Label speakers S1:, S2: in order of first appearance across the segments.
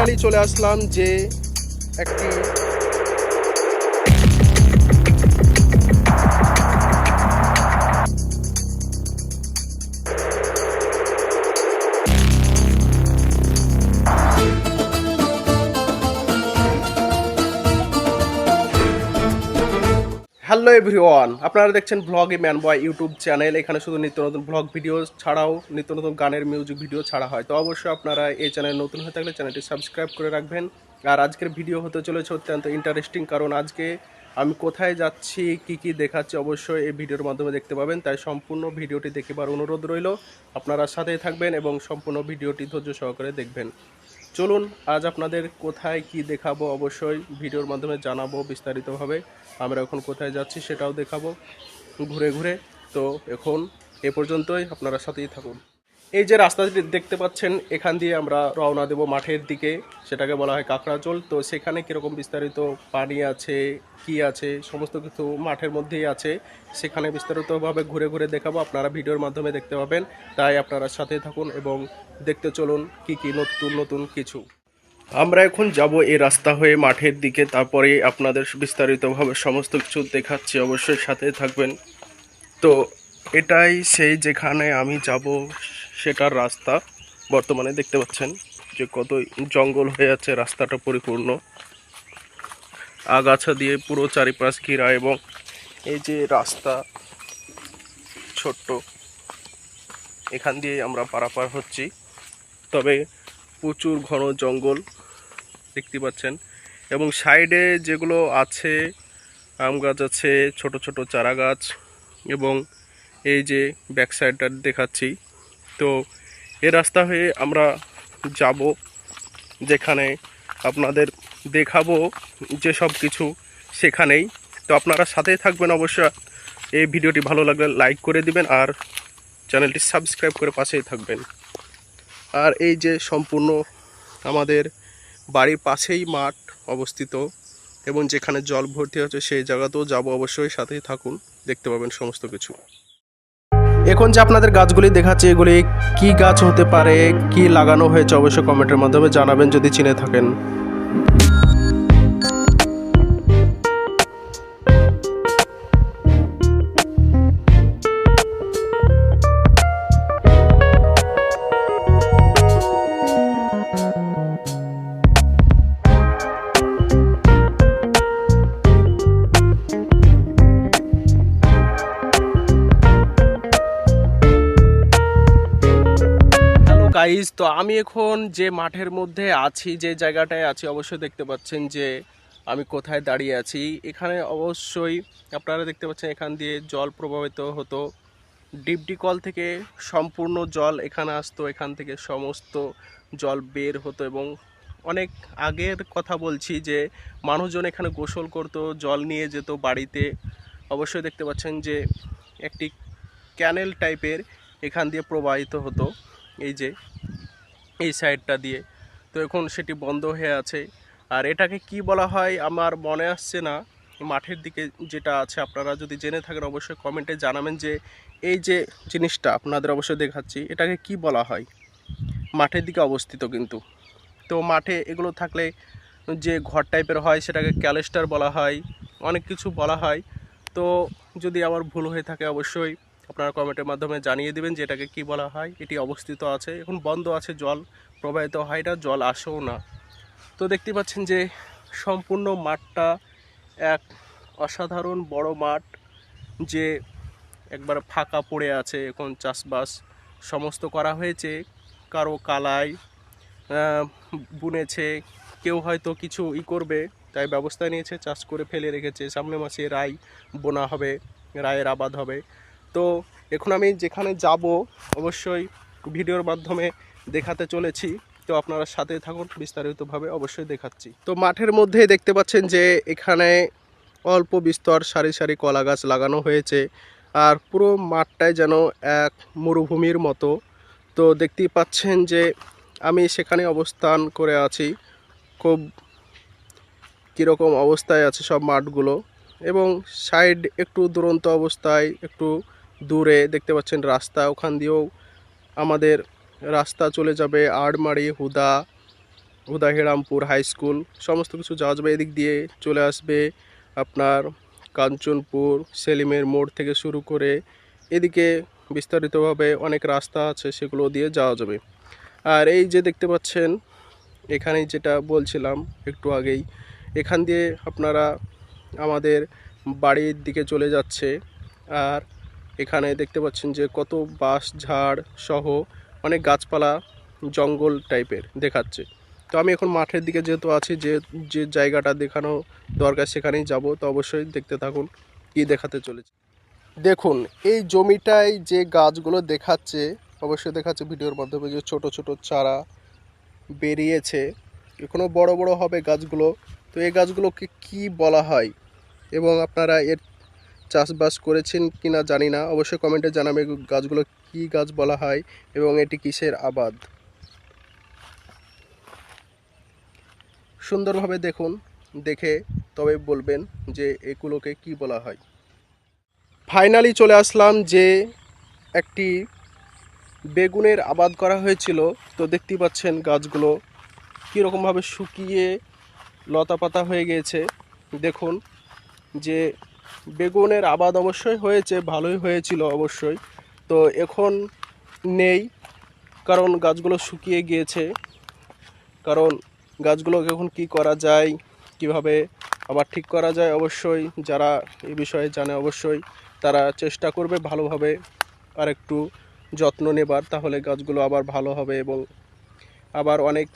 S1: Finally চলে আসলাম যে একটি হ্যালো এভরিওয়ান আপনারা দেখছেন ব্লগে ম্যান বয় ইউটিউব চ্যানেল এখানে শুধু নিত্য নতুন ব্লগ ভিডিও ছাড়াও নিত্য নতুন গানের মিউজিক ভিডিও ছাড়া হয়। তো অবশ্যই আপনারা এই চ্যানেল নতুন হয়ে থাকলে চ্যানেলটি সাবস্ক্রাইব করে রাখবেন। আর আজকের ভিডিও হতে চলেছে অত্যন্ত ইন্টারেস্টিং কারণ আজকে আমি কোথায় যাচ্ছি, কি কি দেখাচ্ছি অবশ্যই এই ভিডিওর মাধ্যমে দেখতে পাবেন। তাই সম্পূর্ণ ভিডিওটি দেখবার অনুরোধ রইল। আপনারা সাথেই থাকবেন এবং সম্পূর্ণ ভিডিওটি ধৈর্য সহকারে দেখবেন। চলুন, আজ আপনাদের কোথায় কি দেখাবো অবশ্যই ভিডিওর মাধ্যমে জানাব বিস্তারিতভাবে। আমরা এখন কোথায় যাচ্ছি সেটাও দেখাবো ঘুরে ঘুরে। তো এখন এ পর্যন্তই, আপনারা সাথেই থাকুন। এই যে রাস্তাটি দেখতে পাচ্ছেন, এখান দিয়ে আমরা রওনা দেব মাঠের দিকে, সেটাকে বলা হয় কাঁকড়াচল তো সেখানে কীরকম বিস্তারিত পানি আছে, কি আছে, সমস্ত কিছু মাঠের মধ্যেই আছে। সেখানে বিস্তারিতভাবে ঘুরে ঘুরে দেখাবো, আপনারা ভিডিওর মাধ্যমে দেখতে পাবেন। তাই আপনারা সাথে থাকুন এবং দেখতে চলুন কি কি নতুন নতুন কিছু। আমরা এখন যাব এই রাস্তা হয়ে মাঠের দিকে, তারপরে আপনাদের বিস্তারিতভাবে সমস্ত কিছু দেখাচ্ছি, অবশ্যই সাথে থাকবেন। তো এটাই সেই যেখানে আমি যাব সেটার রাস্তা বর্তমানে দেখতে পাচ্ছেন যে কত জঙ্গল হয়ে আছে, রাস্তাটা পরিপূর্ণ। আগাছা দিয়ে পুরো চারিপাশ ঘেরা এবং এই যে রাস্তা ছোট্ট, এখান দিয়ে আমরা পারাপার হচ্ছি। তবে প্রচুর ঘন জঙ্গল দেখতে পাচ্ছেন এবং সাইডে যেগুলো আছে, আম গাছ আছে, ছোট ছোট চারা গাছ এবং এই যে ব্যাক সাইডটা দেখাচ্ছি। তো এ রাস্তা হয়ে আমরা যাব, যেখানে আপনাদের দেখাবো যে সব কিছু সেখানেই। তো আপনারা সাথেই থাকবেন অবশ্যই। এই ভিডিওটি ভালো লাগলে লাইক করে দিবেন আর চ্যানেলটি সাবস্ক্রাইব করে পাশেই থাকবেন। আর এই যে সম্পূর্ণ আমাদের বাড়ির পাশেই মাঠ অবস্থিত এবং যেখানে জল ভর্তি হচ্ছে সেই জায়গাতেও যাব অবশ্যই। সাথেই থাকুন, দেখতে পাবেন সমস্ত কিছু। এখন যে আপনাদের গাছগুলি দেখাচ্ছি, এগুলি কি গাছ হতে পারে, কি লাগানো হয়েছে, অবশ্যই কমেন্টের মাধ্যমে জানাবেন, যদি চিনে থাকেন। গাইজ তো আমি এখন যে মাঠের মধ্যে আছি, যে জায়গাটায় আছি, অবশ্যই দেখতে পাচ্ছেন যে আমি কোথায় দাঁড়িয়ে আছি। এখানে অবশ্যই আপনারা দেখতে পাচ্ছেন এখান দিয়ে জল প্রভাবিত হতো। ডিপটি কল থেকে সম্পূর্ণ জল এখানে আসতো, এখান থেকে সমস্ত জল বের হতো এবং অনেক আগের কথা বলছি যে মানুষজন এখানে গোসল করতো, জল নিয়ে যেত বাড়িতে। অবশ্যই দেখতে পাচ্ছেন যে একটি ক্যানেল টাইপের এখান দিয়ে প্রবাহিত হতো। এই যে, এই সাইডটা দিয়ে। তো এখন সেটি বন্ধ হয়ে আছে। আর এটাকে কি বলা হয় আমার মনে আসছে না। মাঠের দিকে যেটা আছে, আপনারা যদি জেনে থাকেন অবশ্যই কমেন্টে জানাবেন যে, এই যে জিনিসটা আপনাদের অবশ্যই দেখাচ্ছি, এটাকে কি বলা হয়? মাঠের দিকে অবস্থিত কিন্তু। তো মাঠে এগুলো থাকলে যে ঘর টাইপের হয়, সেটাকে ক্যালেস্টার বলা হয়, অনেক কিছু বলা হয়। তো যদি আমার ভুল হয়ে থাকে অবশ্যই আপনারা কমেন্টের মাধ্যমে জানিয়ে দিবেন যে এটাকে কী বলা হয়। এটি অবস্থিত আছে, এখন বন্ধ আছে, জল প্রবাহিত হয় না, জল আসেও না। তো দেখতে পাচ্ছেন যে সম্পূর্ণ মাঠটা এক অসাধারণ বড় মাঠ যে একবার ফাঁকা পড়ে আছে, এখন চাষবাস সমস্ত করা হয়েছে, কারও কালাই বুনেছে, কেউ হয়তো কিছু ই করবে, তাই ব্যবস্থা নিয়েছে, চাষ করে ফেলে রেখেছে, সামনে মাসে রাই বোনা হবে, রায়ের আবাদ হবে। তো এখন আমি যেখানে যাব অবশ্যই ভিডিওর মাধ্যমে দেখাতে চলেছি। তো আপনারা সাথে থাকুন, বিস্তারিতভাবে অবশ্যই দেখাচ্ছি। তো মাঠের মধ্যে দেখতে পাচ্ছেন যে এখানে অল্প বিস্তর সারি সারি কলা গাছ লাগানো হয়েছে। আর পুরো মাঠটাই যেন এক মরুভূমির মতো। তো দেখতেই পাচ্ছেন যে আমি সেখানে অবস্থান করে আছি। খুব কীরকম অবস্থায় আছে সব মাঠগুলো। এবং সাইড একটু দুরন্ত অবস্থায়, একটু দূরে দেখতে পাচ্ছেন রাস্তা, ওখান দিয়েও আমাদের রাস্তা চলে যাবে আড়মারি হুদা উদয়রামপুর হাই স্কুল, সমস্ত কিছু যাওয়া যাবে, এদিক দিয়ে চলে আসবে আপনার কাঞ্চনপুর, সেলিমের মোড় থেকে শুরু করে এদিকে বিস্তারিতভাবে অনেক রাস্তা আছে, সেগুলো দিয়ে যাওয়া যাবে। আর এই যে দেখতে পাচ্ছেন এখানে যেটা বলছিলাম একটু আগেই, এখান দিয়ে আপনারা আমাদের বাড়ির দিকে চলে যাচ্ছে, আর এখানে দেখতে পাচ্ছেন যে কত বাঁশ, ঝাড় সহ অনেক গাছপালা, জঙ্গল টাইপের দেখাচ্ছে। তো আমি এখন মাঠের দিকে যেহেতু আছি, যে যে জায়গাটা দেখানো দরকার সেখানেই যাব, তো অবশ্যই দেখতে থাকুন কি দেখাতে চলেছে। দেখুন, এই জমিটায় যে গাছগুলো দেখাচ্ছে, অবশ্যই দেখাচ্ছে ভিডিওর মাধ্যমে যে ছোট ছোট চারা বেরিয়েছে এখনও বড় বড় হবে গাছগুলো। তো এই গাছগুলোকে কি বলা হয়? এবং আপনারা এর চাষবাস করেছেন কি না জানি না। অবশ্যই কমেন্টে জানাবে গাছগুলো কি গাছ বলা হয় এবং এটি কিসের আবাদ। সুন্দরভাবে দেখুন, দেখে তবে বলবেন যে এগুলোকে কি বলা হয়। ফাইনালি চলে আসলাম যে একটি বেগুনের আবাদ করা হয়েছিল। তো দেখতেই পাচ্ছেন গাছগুলো কীরকমভাবে শুকিয়ে লতা পাতা হয়ে গিয়েছে। দেখুন যে বেগুনের আবাদ অবশ্যই হয়েছে, ভালোই হয়েছিল অবশ্যই। তো এখন নেই, কারণ গাছগুলো শুকিয়ে গিয়েছে। কারণ গাছগুলোকে এখন কি করা যায়, কীভাবে আবার ঠিক করা যায় অবশ্যই, যারা এই বিষয়ে জানে অবশ্যই, তারা চেষ্টা করবে ভালোভাবে আর একটু যত্ন নেবার, তাহলে গাছগুলো আবার ভালো হবে এবং আবার অনেক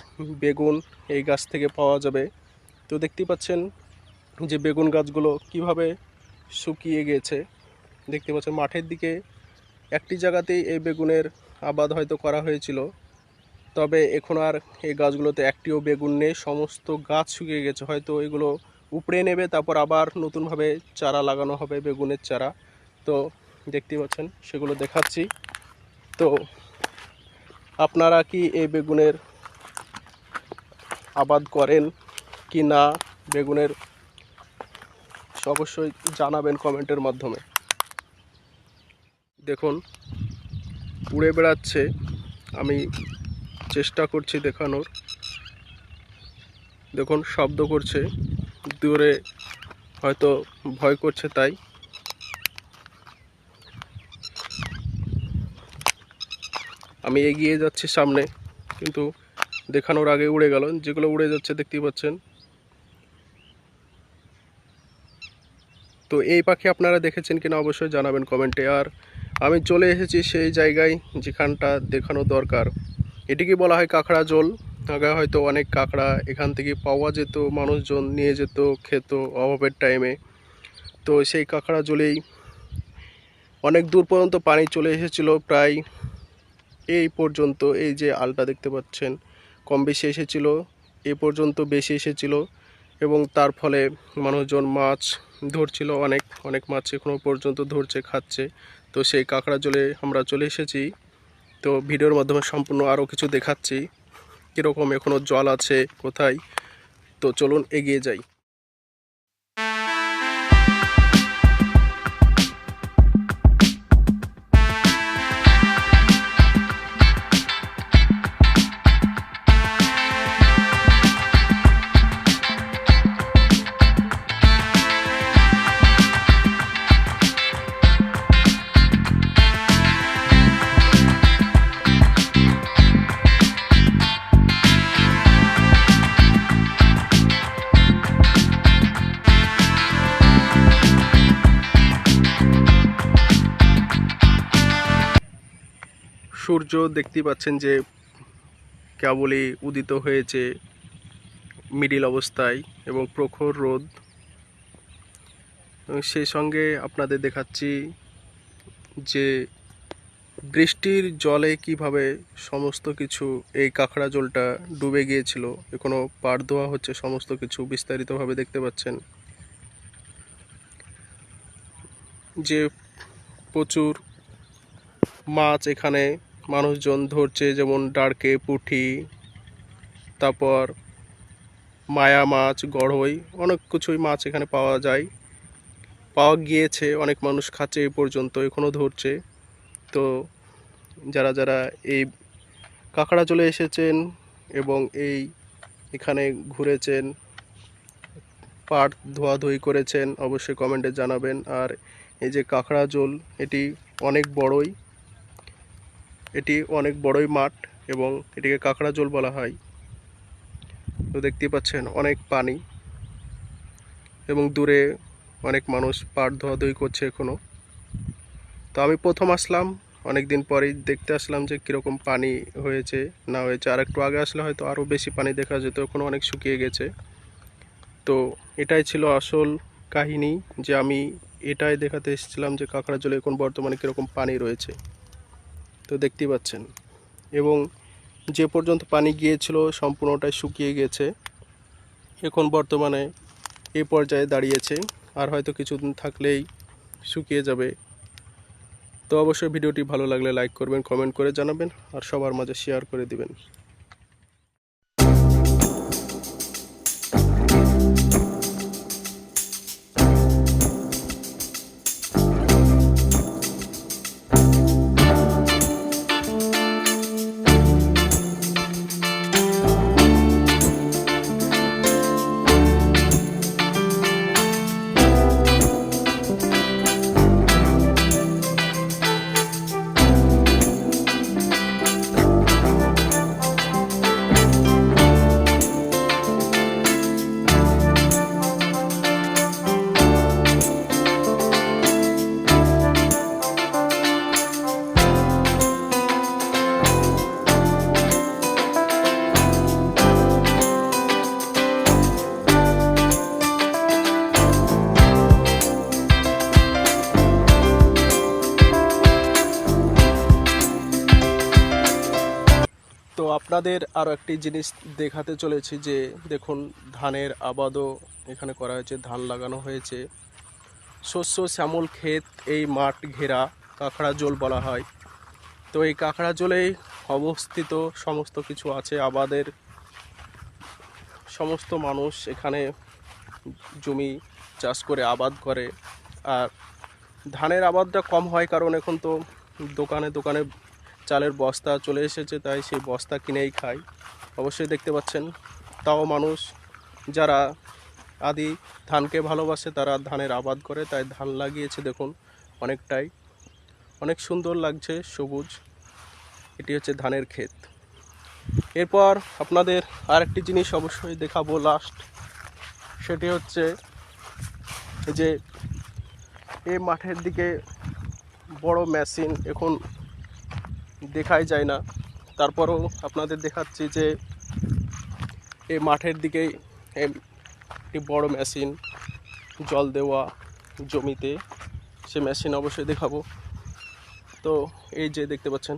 S1: বেগুন এই গাছ থেকে পাওয়া যাবে। তো দেখতেই পাচ্ছেন যে বেগুন গাছগুলো কীভাবে শুকিয়ে গেছে। দেখতে পাচ্ছেন মাঠের দিকে একটি জায়গাতেই এই বেগুনের আবাদ হয়তো করা হয়েছিল। তবে এখন আর এই গাছগুলোতে একটিও বেগুন নেই। সমস্ত গাছ শুকিয়ে গেছে। হয়তো এগুলো উপড়ে নেবে, তারপর আবার নতুনভাবে চারা লাগানো হবে বেগুনের চারা। তো দেখতে পাচ্ছেন, সেগুলো দেখাচ্ছি। তো আপনারা কি এই বেগুনের আবাদ করেন কি না? বেগুনের অবশ্যই জানাবেন কমেন্টের মাধ্যমে। দেখুন, উড়ে বেড়াচ্ছে। আমি চেষ্টা করছি দেখানোর। দেখুন, শব্দ করছে। দূরে হয়তো ভয় করছে তাই। আমি এগিয়ে যাচ্ছি সামনে, কিন্তু দেখানোর আগে উড়ে গেল। যেগুলো উড়ে যাচ্ছে, দেখতেই পাচ্ছেন। তো এই পাখি আপনারা দেখেছেন কিনা অবশ্যই জানাবেন কমেন্টে। আর আমি চলে এসেছি সেই জায়গায় যেখানটা দেখানো দরকার। এটিকে বলা হয় কাঁকড়া জল। আগে হয়তো অনেক কাঁকড়া এখান থেকে পাওয়া যেত, মানুষজন নিয়ে যেত, খেত অভাবের টাইমে তো সেই কাঁকড়া জলেই অনেক দূর পর্যন্ত পানি চলে এসেছিল, প্রায় এই পর্যন্ত। এই যে আলটা দেখতে পাচ্ছেন, কম বেশি এসেছিল, এ পর্যন্ত বেশি এসেছিল। এবং তার ফলে মানুষজন মাছ ধরছিল অনেক অনেক মাছ এখনও পর্যন্ত ধরছে, খাচ্ছে। তো সেই কাঁকড়া জলে আমরা চলে এসেছি। তো ভিডিওর মাধ্যমে সম্পূর্ণ আরও কিছু দেখাচ্ছি। কীরকম এখনও জল আছে, কোথায়? তো চলুন এগিয়ে যাই। সূর্য দেখতেই পাচ্ছেন যে কেবলই উদিত হয়েছে মিডিল অবস্থায় এবং প্রখর রোদ। সেই সঙ্গে আপনাদের দেখাচ্ছি যে বৃষ্টির জলে কীভাবে সমস্ত কিছু এই কাঁকড়া জলটা ডুবে গিয়েছিল, এখনও পার ধোয়া হচ্ছে, সমস্ত কিছু বিস্তারিতভাবে দেখতে পাচ্ছেন। যে প্রচুর মাছ এখানে মানুষজন ধরছে, যেমন ডাড়কে পুঁটি তারপর মায়া মাছ, গড়ই, অনেক কিছুই মাছ এখানে পাওয়া যায়। পাওয়া গিয়েছে, অনেক মানুষ খাচ্ছে এ পর্যন্ত এখনও ধরছে। তো যারা যারা এই কাঁকড়া চলে এসেছেন এবং এই এখানে ঘুরেছেন, পাট ধোয়াধুয়ি করেছেন, অবশ্যই কমেন্টে জানাবেন। আর এই যে কাঁকড়া জল, এটি অনেক বড়ই। এটি অনেক বড়ই মাঠ এবং এটিকে কাঁকড়া জল বলা হয়। তো দেখতেই পাচ্ছেন অনেক পানি এবং দূরে অনেক মানুষ পাট ধোয়াধুয়ি করছে এখনও তো আমি প্রথম আসলাম অনেক দিন পরেই দেখতে আসলাম যে কীরকম পানি হয়েছে, না হয়েছে। আর একটু আগে আসলে হয়তো আরও বেশি পানি দেখা যেত, এখনও অনেক শুকিয়ে গেছে। তো এটাই ছিল আসল কাহিনী যে আমি এটাই দেখাতে এসেছিলাম যে কাঁকড়া জলে এখন বর্তমানে কীরকম পানি রয়েছে। তো দেখতেই পাচ্ছেন। এবং যে পর্যন্ত পানি গিয়েছিল সম্পূর্ণটাই শুকিয়ে গেছে। এখন বর্তমানে এ পর্যায়ে দাঁড়িয়েছে। আর হয়তো কিছুদিন থাকলেই শুকিয়ে যাবে। তো অবশ্যই ভিডিওটি ভালো লাগলে লাইক করবেন, কমেন্ট করে জানাবেন, আর সবার মাঝে শেয়ার করে দিবেন। আপনাদের আরও একটি জিনিস দেখাতে চলেছি যে, দেখুন, ধানের আবাদও এখানে করা হয়েছে, ধান লাগানো হয়েছে। শস্য, শ্যামল, ক্ষেত, এই মাঠ ঘেরা, কাঁকড়া জল বলা হয়। তো এই কাঁকড়া জলেই অবস্থিত সমস্ত কিছু আছে। আবাদের সমস্ত মানুষ এখানে জমি চাষ করে, আবাদ করে। আর ধানের আবাদটা কম হয় কারণ এখন তো দোকানে দোকানে চালের বস্তা চলে এসেছে, তাই সেই বস্তা কিনেই খাই। অবশ্যই দেখতে পাচ্ছেন, তাও মানুষ। যারা আদি ধানকে ভালোবাসে, তারা ধানের আবাদ করে, তাই ধান লাগিয়েছে দেখুন অনেকটাই। অনেক সুন্দর লাগছে সবুজ। এটি হচ্ছে ধানের ক্ষেত। এরপর আপনাদের আরেকটি জিনিস অবশ্যই দেখাবো লাস্ট সেটি হচ্ছে যে, এই মাঠের দিকে বড় মেশিন এখন দেখাই যায় না। তারপরেও আপনাদের দেখাচ্ছি যে এই মাঠের দিকেই একটি বড় মেশিন জল দেওয়া জমিতে, সে মেশিন অবশ্যই দেখাবো। তো এই যে দেখতে পাচ্ছেন,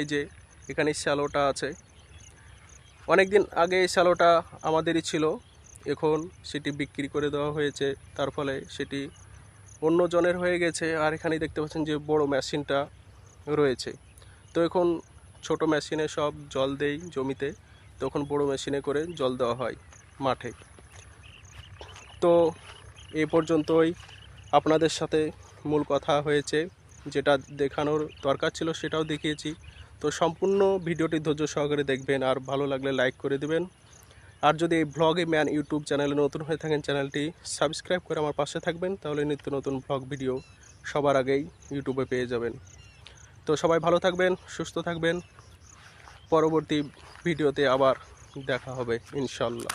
S1: এই যে এখানে শ্যালোটা আছে। অনেক দিন আগে এই শ্যালোটা আমাদেরই ছিল, এখন সেটি বিক্রি করে দেওয়া হয়েছে, তার ফলে সেটি অন্য জনের হয়ে গেছে, আর এখানে দেখতে পাচ্ছেন যে বড় মেশিনটা রয়েছে। তো এখন ছোট মেশিনে সব জল দেই জমিতে তখন বড় মেশিনে করে জল দেওয়া হয় মাঠে। তো এই পর্যন্তই আপনাদের সাথে মূল কথা হয়েছে, যেটা দেখানোর দরকার ছিল সেটাও দেখিয়েছি। তো সম্পূর্ণ ভিডিওটি ধৈর্য সহকারে দেখবেন, আর ভালো লাগলে লাইক করে দেবেন। আর যদি এই ব্লগে ম্যান ইউটিউব চ্যানেলে নতুন হয়ে থাকেন চ্যানেলটি সাবস্ক্রাইব করে আমার পাশে থাকবেন, তাহলে নিত্য নতুন ব্লগ ভিডিও সবার আগেই ইউটিউবে পেয়ে যাবেন। তো সবাই ভালো থাকবেন, সুস্থ থাকবেন। পরবর্তী ভিডিওতে আবার দেখা হবে, ইনশাল্লাহ।